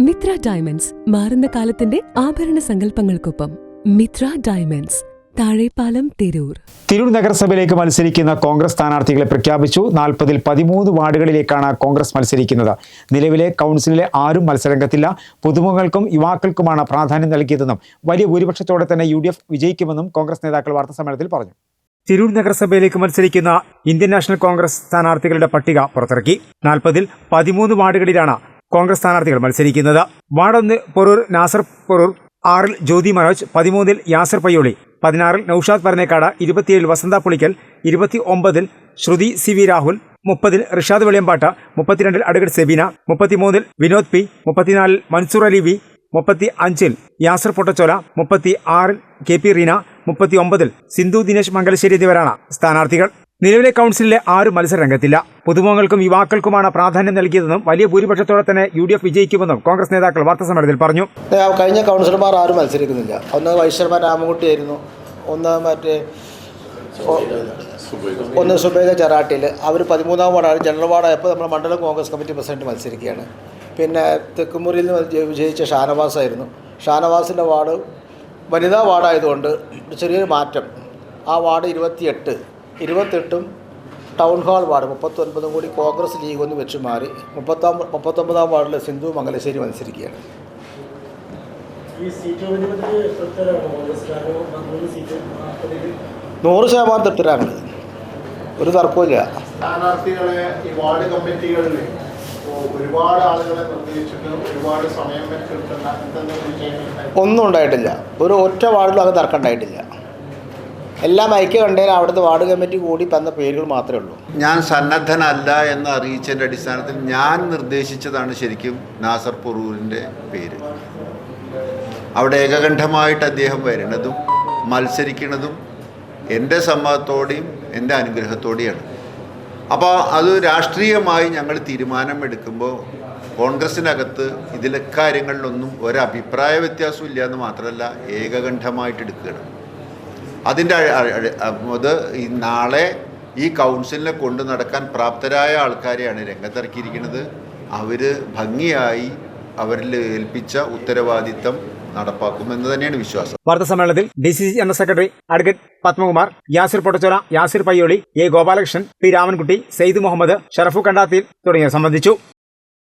Mitra diamonds മാറുന്ന കാലത്തിന്റെ ആഭരണ സങ്കല്പങ്ങൾക്കൊപ്പം മിത്ര ഡയമണ്ട്സ് താഴെപ്പാലം തിരൂർ. തിരൂർ നഗരസഭയിലേക്ക് മത്സരിക്കുന്ന കോൺഗ്രസ് സ്ഥാനാർത്ഥികളെ പ്രഖ്യാപിച്ചു. നാൽപ്പതിൽ പതിമൂന്ന് വാർഡുകളിലേക്കാണ് കോൺഗ്രസ് മത്സരിക്കുന്നത്. നിലവിലെ കൗൺസിലിലെ ആരും മത്സരരംഗത്തില്ല. പുതുമുഖങ്ങൾക്കും യുവാക്കൾക്കുമാണ് പ്രാധാന്യം നൽകിയതെന്നും വലിയ ഭൂരിപക്ഷത്തോടെ തന്നെ യു വിജയിക്കുമെന്നും കോൺഗ്രസ് നേതാക്കൾ വാർത്താസമ്മേളനത്തിൽ പറഞ്ഞു. തിരൂർ നഗരസഭയിലേക്ക് മത്സരിക്കുന്ന ഇന്ത്യൻ നാഷണൽ കോൺഗ്രസ് സ്ഥാനാർത്ഥികളുടെ പട്ടിക പുറത്തിറക്കി. നാൽപ്പതിൽ പതിമൂന്ന് വാർഡുകളിലാണ് കോൺഗ്രസ് സ്ഥാനാർത്ഥികൾ മത്സരിക്കുന്നത്. വാർഡ് ഒന്ന് പൊറൂർ നാസർ പൊറൂർ ആറിൽ ജ്യോതി മനോജ് പതിമൂന്നിൽ യാസർ പയ്യോളി പതിനാറിൽ നൌഷാദ് പരനേക്കാട് ഇരുപത്തിയേഴിൽ വസന്ത പുളിക്കൽ ഇരുപത്തി ഒമ്പതിൽ ശ്രുതി സി വി രാഹുൽ മുപ്പതിൽ റിഷാദ് വെളിയമ്പാട്ട മുപ്പത്തിരണ്ടിൽ അഡ്വക്കേറ്റ് സെബീന മുപ്പത്തിമൂന്നിൽ വിനോദ് പി മുപ്പത്തിനാലിൽ മൻസൂർ അലി വി മുപ്പത്തി അഞ്ചിൽ യാസർ പൊട്ടച്ചോല മുപ്പത്തി ആറിൽ കെ പി റീന മുപ്പത്തി ഒമ്പതിൽ സിന്ധു ദിനേശ് മംഗലശ്ശേരി എന്നിവരാണ് സ്ഥാനാർത്ഥികൾ. നിലവിലെ കൗൺസിലിലെ ആരും മത്സരരംഗത്തില്ല പുതുമുഖങ്ങൾക്കും യുവാക്കൾക്കുമാണ് പ്രാധാന്യം നൽകിയതെന്നും വലിയ ഭൂരിപക്ഷത്തോടെ തന്നെ യു ഡി എഫ് വിജയിക്കുമെന്നും കോൺഗ്രസ് നേതാക്കൾ വാർത്താസമ്മേളനത്തിൽ പറഞ്ഞു. കഴിഞ്ഞ കൗൺസിലർമാർ ആരും മത്സരിക്കുന്നില്ല. ഒന്ന് വൈശ്വരമാൻ രാമൻകുട്ടിയായിരുന്നു ഒന്ന് മറ്റേ ഒന്ന് സുബേദ ചെറാട്ടിയിൽ അവർ പതിമൂന്നാം വാർഡാണ് ജനറൽ വാർഡായപ്പോൾ നമ്മുടെ മണ്ഡലം കോൺഗ്രസ് കമ്മിറ്റി പ്രസിഡന്റ് മത്സരിക്കുകയാണ്. പിന്നെ തെക്കുമുറിയിൽ നിന്ന് വിജയിച്ച ഷാനവാസ് ആയിരുന്നു. ഷാനവാസിന്റെ വാർഡ് വനിതാ വാർഡായതുകൊണ്ട് ചെറിയൊരു മാറ്റം. ആ വാർഡ് ഇരുപത്തിയെട്ട്. ഇരുപത്തെട്ടും ടൗൺ ഹാൾ വാർഡ് മുപ്പത്തൊൻപതും കൂടി കോൺഗ്രസ് ലീഗ് ഒന്ന് വെച്ച് മാറി മുപ്പത്താം മുപ്പത്തൊമ്പതാം വാർഡിൽ സിന്ധു മംഗലശ്ശേരി മത്സരിക്കുകയാണ്. നൂറ് ശതമാനം തൃപ്തരാണ്. ഒരു തർക്കമില്ല സ്ഥാനാർത്ഥികളെ ഈ വാർഡ് കമ്മിറ്റികളിൽ ഒരുപാട് ആളുകളെ നിർദ്ദേശിച്ചിട്ട് ഒരുപാട് സമയം വെച്ചിട്ടുള്ള എന്തെങ്കിലും ചെയ്യുന്നുണ്ടായി ഒന്നും ഉണ്ടായിട്ടില്ല. ഒരു ഒറ്റ വാർഡിലും അത് തർക്കം ഉണ്ടായിട്ടില്ല. എല്ലാം ഐക്യ കണ്ടേൽ അവിടുത്തെ വാർഡ് കമ്മിറ്റി കൂടി തന്ന പേരുകൾ മാത്രമേ ഉള്ളൂ. ഞാൻ സന്നദ്ധനല്ല എന്ന് അറിയിച്ചതിന്റെ അടിസ്ഥാനത്തിൽ ഞാൻ നിർദ്ദേശിച്ചതാണ് ശരിക്കും നാസർ പൊറൂരിന്റെ പേര്. അവിടെ ഏകകണ്ഠമായിട്ട് അദ്ദേഹം വരണതും മത്സരിക്കുന്നതും എന്റെ സമ്മതത്തോടെയും എന്റെ അനുഗ്രഹത്തോടെയാണ്. അപ്പോൾ അത് രാഷ്ട്രീയമായി ഞങ്ങൾ തീരുമാനമെടുക്കുമ്പോൾ കോൺഗ്രസിനകത്ത് ഇതിലെ കാര്യങ്ങളിലൊന്നും ഒരഭിപ്രായ വ്യത്യാസവും ഇല്ല എന്ന് മാത്രമല്ല ഏകകണ്ഠമായിട്ട് എടുക്കുകയാണ്. അതിന്റെ അത് നാളെ ഈ കൗൺസിലിനെ കൊണ്ട് നടക്കാൻ പ്രാപ്തരായ ആൾക്കാരെയാണ് രംഗത്തിറക്കിയിരിക്കുന്നത്. അവർ ഭംഗിയായി അവരിൽ ഏൽപ്പിച്ച ഉത്തരവാദിത്തം നടപ്പാക്കുമെന്ന് തന്നെയാണ് വിശ്വാസം. വാർത്താസമ്മേളനത്തിൽ D C C general secretary advocate Padmakumar Yasir Pottachola Yasir Payyoli A Gopalakrishnan P Ramankutty Syed Muhammad Sharafu Kandathil തുടങ്ങിയവർ സംബന്ധിച്ചു.